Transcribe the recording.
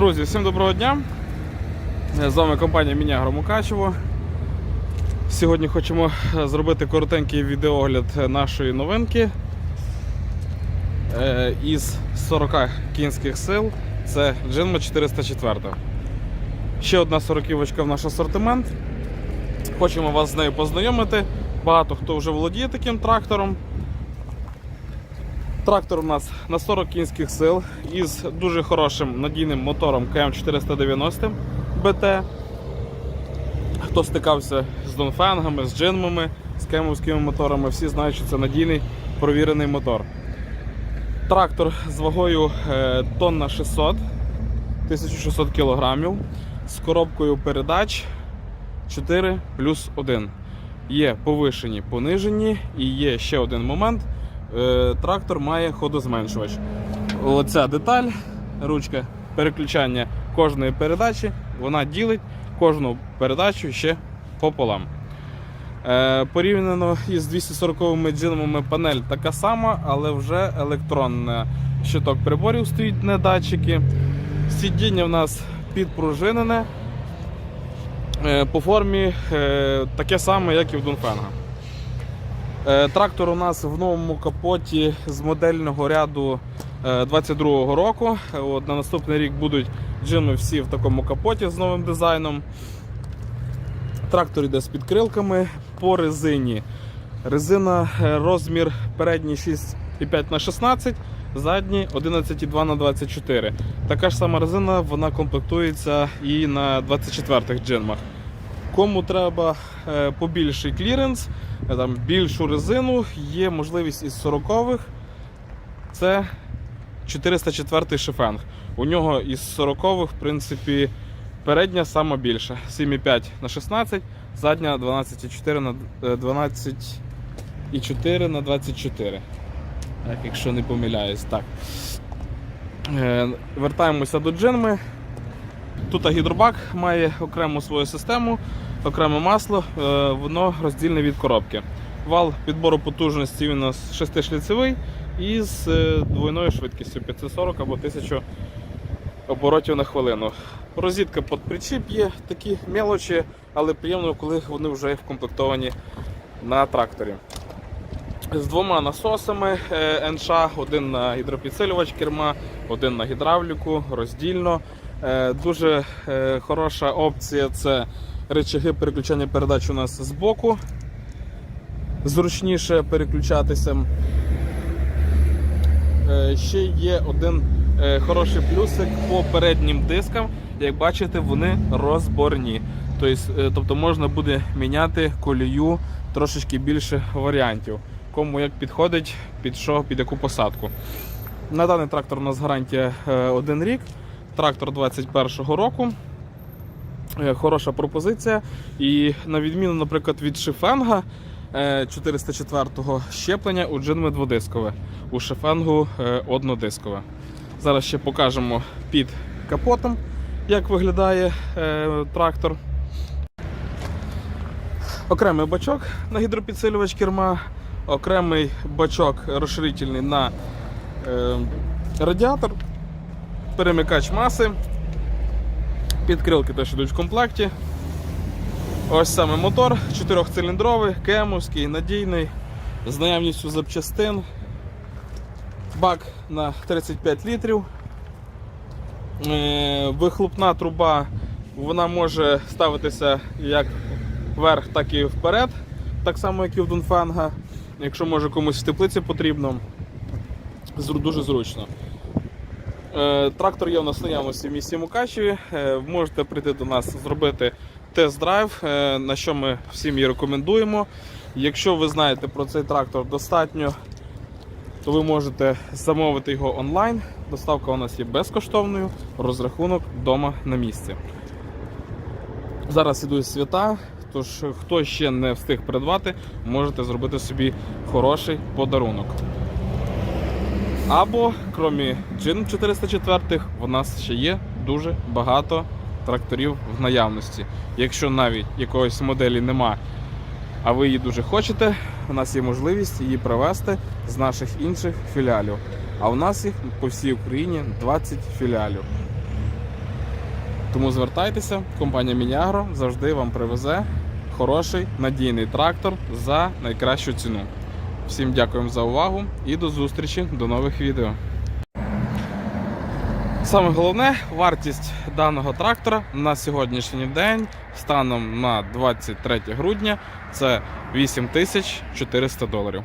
Друзі, всім доброго дня! З вами компанія Міні Агромукачево. Сьогодні хочемо зробити коротенький відеогляд нашої новинки Е, із 40 кінських сил. Це Джинма 404. Ще одна сороківочка в наш асортимент. Хочемо вас з нею познайомити. Багато хто вже володіє таким трактором. Трактор у нас на 40 кінських сил із дуже хорошим надійним мотором КМ490 БТ. Хто стикався з донфенгами, з джинмами, з кемовськими моторами, всі знають, що це надійний провірений мотор. Трактор з вагою е, тонна 600, 1600 кг, з коробкою передач 4 плюс 1. Є повишені, понижені і є ще один момент. Е, Трактор має ходозменшувач. Оця деталь, ручка переключання кожної передачі, вона ділить кожну передачу ще пополам. Е, Порівняно із 240 джинами панель така сама, але вже електронна. Щиток приборів стоїть не датчики. Сидіння в нас підпружинене. Е, По формі таке саме, як і в Дунфенга. Е, Трактор у нас в новому капоті з модельного ряду 22-го року. Е, От, на наступний рік будуть джими всі в такому капоті з новим дизайном. Трактор йде з підкрилками по резині. Резина е, розмір передній 6,5 на 16, задній 11,2 на 24. Така ж сама резина вона комплектується і на 24-х джинмах. Кому треба е, побільший кліренс, е, там, більшу резину, є можливість із 40-х. Це 404 шифенг. У нього із 40-х, в принципі, передня сама більша. 7,5 на 16, задня 12,4 на е, 12,4 на 24. Так, якщо не помиляюсь, так. Е, Вертаємося до джинми. Тут гідробак має окрему свою систему, окреме масло, е, воно роздільне від коробки. Вал підбору потужності він у нас шестишліцевий і з е, двойною швидкістю 540 або 1000 оборотів на хвилину. Розітка під причіп є такі мелочі, але приємно, коли вони вже вкомплектовані на тракторі. З двома насосами е, НШ, один на гідропідсилювач керма, один на гідравліку, роздільно. Дуже хороша опція це речаги переключання передач у нас з боку. Зручніше переключатися. Е, Ще є один е, хороший плюсик по переднім дискам. Як бачите, вони розборні. Тобто, е, тобто можна буде міняти колію трошечки більше варіантів. Кому як підходить, під що, під яку посадку. На даний трактор у нас гарантія е, один рік. Трактор 21-го року. Е, Хороша пропозиція. І на відміну, наприклад, від Шифенга е, 404-го щеплення у джинми дводискове, у Шифенгу е, однодискове. Зараз ще покажемо під капотом, як виглядає е, трактор. Окремий бачок на гідропідсилювач керма, окремий бачок розширительний на е, радіатор, перемикач маси, підкрилки теж йдуть в комплекті. Ось саме мотор, 4-циліндровий, кемовський, надійний, з наявністю запчастин, бак на 35 літрів. Е, Вихлопна труба вона може ставитися як вверх, так і вперед, так само, як і в Дунфанга. Якщо може комусь в теплиці потрібно, дуже зручно. Е, Трактор є у нас в наявності в місті Мукачеві. Е, Можете прийти до нас, зробити тест-драйв, е, на що ми всім і рекомендуємо. Якщо ви знаєте про цей трактор достатньо, то ви можете замовити його онлайн. Доставка у нас є безкоштовною, розрахунок вдома на місці. Зараз ідуть свята, тож хто ще не встиг придбати, можете зробити собі хороший подарунок. Або, крім джин 404, у нас ще є дуже багато тракторів в наявності. Якщо навіть якоїсь моделі нема, а ви її дуже хочете, у нас є можливість її привезти з наших інших філіалів. А у нас їх по всій Україні 20 філіалів. Тому звертайтеся, компанія Мініагро завжди вам привезе хороший надійний трактор за найкращу ціну. Всім дякуємо за увагу і до зустрічі до нових відео. Саме головне, вартість даного трактора на сьогоднішній день станом на 23 грудня це 8400 доларів.